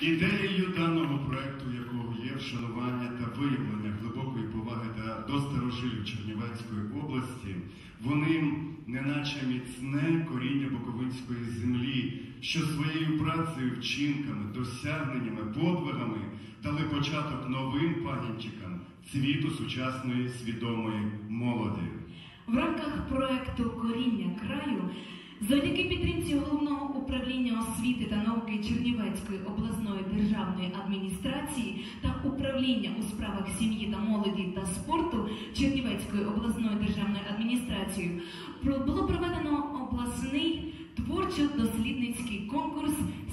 Ідеєю даного проекту, якого є вшанування та виявлення глибокої поваги до старожилів Чернівецької області, вони, неначе міцне коріння Буковинської землі, що своєю працею, вчинками, досягненнями, подвигами дали початок новим пагінчикам цвіту сучасної свідомої молоді. В рамках проекту Коріння краю завдяки підтримці головного управління освіти та науки Чернівецької обласної державної адміністрації та управління у справах сім'ї та молоді та спорту Чернівецької обласної державної адміністрації було проведено обласний творчо-дослідницький конкурс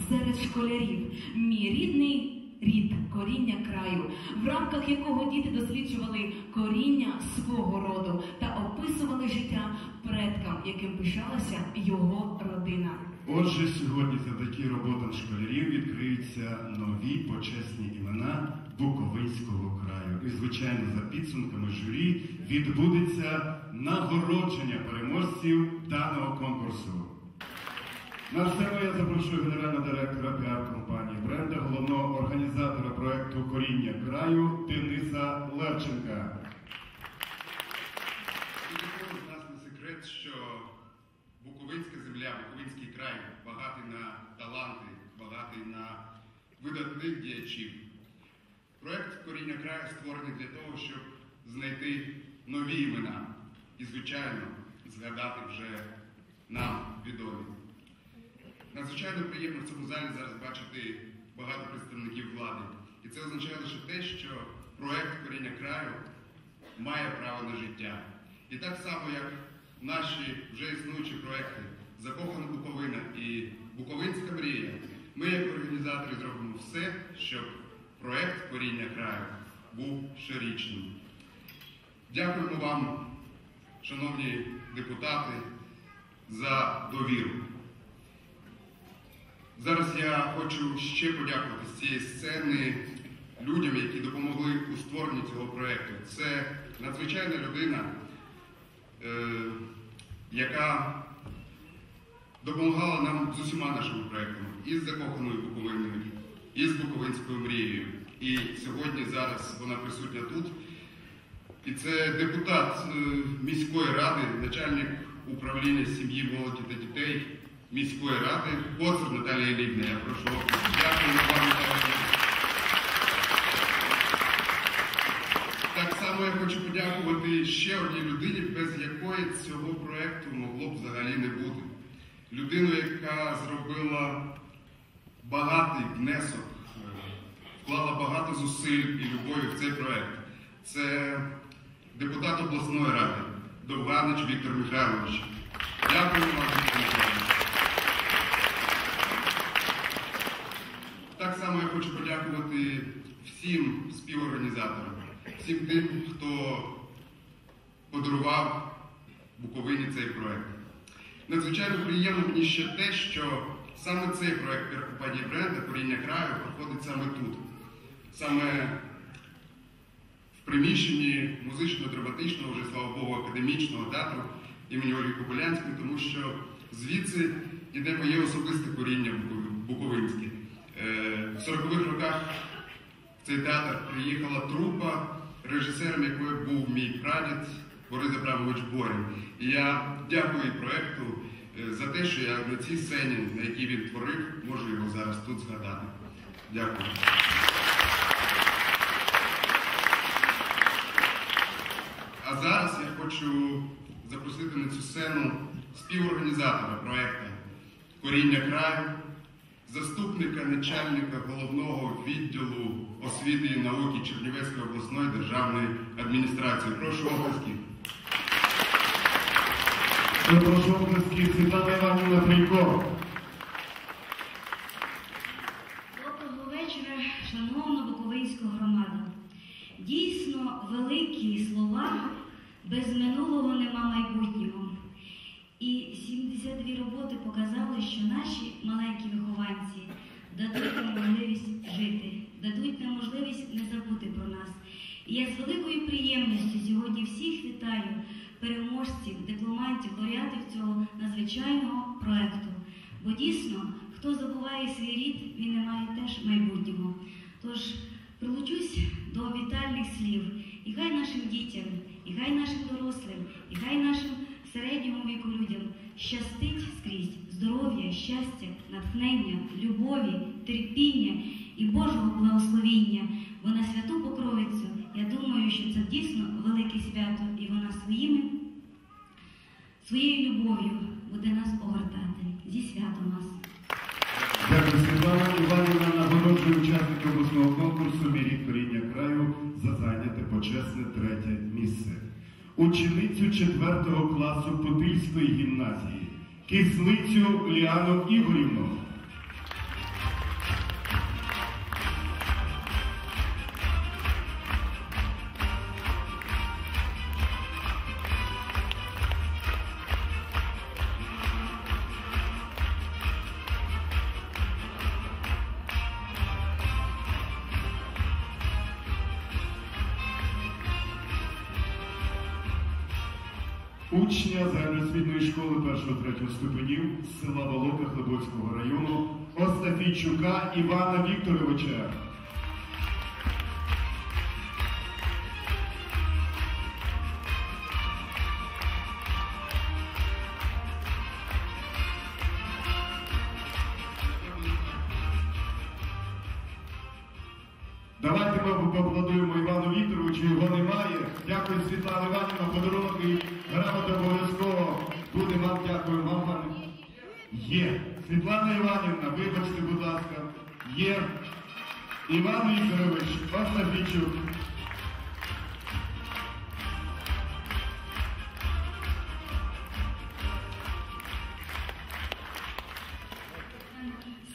серед школярів Мій рідний рід коріння краю, в рамках якого діти досліджували коріння свого роду та описували життя предкам, яким пишалася його родина. Отже, сьогодні завдяки роботам школярів відкриються нові почесні імена Буковинського краю. І, звичайно, за підсумками журі відбудеться нагородження переможців даного конкурсу. На сцену я запрошую генерального директора піар-компанії бренда, головного організатора проекту Коріння краю Дениса Левченка. І нас не секрет, що Буковинська земля, Буковинський край багатий на таланти, багатий на видатних діячів. Проект Коріння краю створений для того, щоб знайти нові імена і, звичайно, згадати вже нам відомі. Надзвичайно приємно в цьому залі зараз бачити багато представників влади. І це означає лише те, що проект Коріння краю має право на життя. І так само, як наші вже існуючі проекти Закохана Буковина і Буковинська мрія, ми, як організатори, зробимо все, щоб проект Коріння краю був щорічним. Дякуємо вам, шановні депутати, за довіру. Зараз я хочу ще подякувати з цієї сцени людям, які допомогли у створенні цього проєкту. Це надзвичайна людина, е, яка допомагала нам з усіма нашими проєктами, і з закоханою Буковиною, і з Буковинською мрією. І сьогодні зараз вона присутня тут. І це депутат е, міської ради, начальник управління сім'ї, молоді та дітей міської ради, Коцер Наталія Лівна. Я прошу дякую вам. Так само я хочу подякувати ще одній людині, без якої цього проекту могло б взагалі не бути. Людину, яка зробила багатий внесок, вклала багато зусиль і любові в цей проект. Це депутат обласної ради Довганич Віктор Михайлович. Дякую вам, Віктор Михайлович. Так само я хочу подякувати всім співорганізаторам, всім тим, хто подарував Буковині цей проект. Надзвичайно приємно мені ще те, що саме цей проект піар-компанії бренда Коріння краю проходить саме тут, саме в приміщенні музично-драматичного, вже слава Богу, академічного театру імені Ольги Кобилянської, тому що звідси йде моє особисте коріння букови- буковинське. Е, В 40-х роках в цей театр приїхала трупа, режисером якої був мій прадід Борис Абрамович Борін. І я дякую проекту е, за те, що я на цій сцені, на якій він творив, можу його зараз тут згадати. Дякую. А зараз я хочу запросити на цю сцену співорганізатора проекту Коріння краю, заступника начальника головного відділу освіти і науки Чернівецької обласної державної адміністрації. Прошу оплесків. Прошу оплески Світлана Іванівна Фрійко. Доброго вечора, шановна Буковинська громада. Дійсно, великі слова без минулого нема майбутнього. І 72 роботи показали, надзвичайного проекту. Бо дійсно, Хто забуває свій рід, він не має теж майбутнього. Тож прилучусь до вітальних слів, і хай нашим дітям, і хай нашим дорослим, і хай нашим середньому віку людям щастить скрізь здоров'я, щастя, натхнення, любові, терпіння і Божого благословіння. Бо на святу Покровицю я думаю, що це дійсно велике свято, і вона своїми своєю любов'ю буде нас огортати. Зі святом нас. Дякую, Світлана Іванівна нагороджує учасника обласного конкурсу мірі коріння краю за зайняте почесне третє місце. Ученицю 4 класу Подільської гімназії, кислицю Ліану Ігорівну. Учня загальноосвітньої школи 1-3 ступенів села Волока Хлебоцького району Остафійчука Івана Вікторовича. Давайте ми поаплодуємо Івану Вікторовичу, його немає. Дякую, Світлана Іванівна, подарунок грамота обов'язково буде вам. Дякую вам, пане. Є. Світлана Іванівна, вибачте, будь ласка, є. Іван Вікторович, Остафійчук.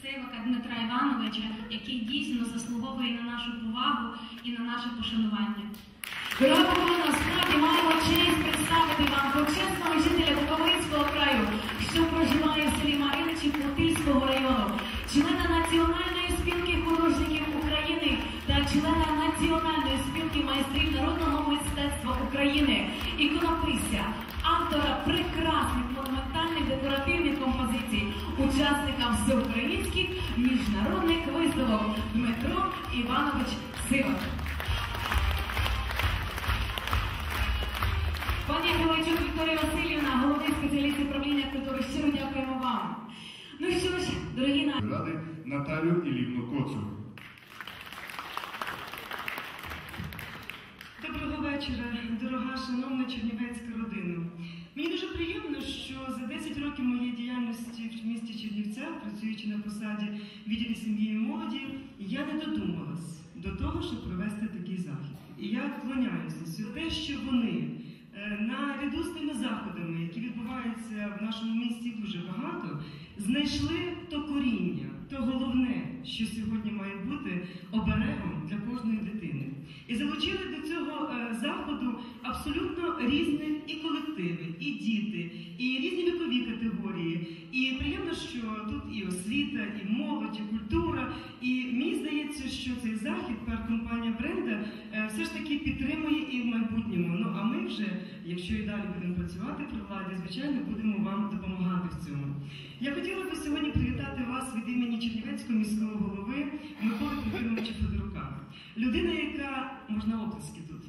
Сивака Дмитра Івановича, який дійсно заслуговує на нашу повагу і на наше пошанування. Дорога насправді маємо честь представити вам почесного жителя Буковинського краю, що проживає в селі Мариничі Путильського району, члена Національної спілки художників України та члена Національної спілки майстрів народного мистецтва України, іконописця, автора прекрасних монументальних декоративних композицій, учасника всеукраїнських міжнародних виставок Дмитро Іванович Сивак. Пані Ковальчук Вікторія Васильівна, головний спеціаліст управління культури, щиро дякуємо вам. Ну що ж, дорогі наші. Ради Наталю Ілівну Коцу. Доброго вечора, дорога шановна чернівецька родина. Мені дуже приємно, що за 10 років моєї діяльності в місті Чернівцях, працюючи на посаді відділі сім'ї і молоді, я не додумалась до того, щоб провести такий захід. І я вклоняюся те, що вони наряду з тими заходами, які відбуваються в нашому місті дуже багато, знайшли то коріння, то головне, що сьогодні має бути оберегом для кожної дитини. І залучили до цього е, заходу абсолютно різні і колективи, і діти, і різні вікові категорії. І приємно, що тут і освіта, і молодь, і культура. І мені здається, що цей захід компанія бренда е, все ж таки підтримує і в майбутньому. Ну якщо і далі будемо працювати при владі, звичайно, будемо вам допомагати в цьому. Я хотіла би сьогодні привітати вас від імені Чернівецького міського голови Миколи Трохимовича Федорука. Людина, яка можна оплески тут.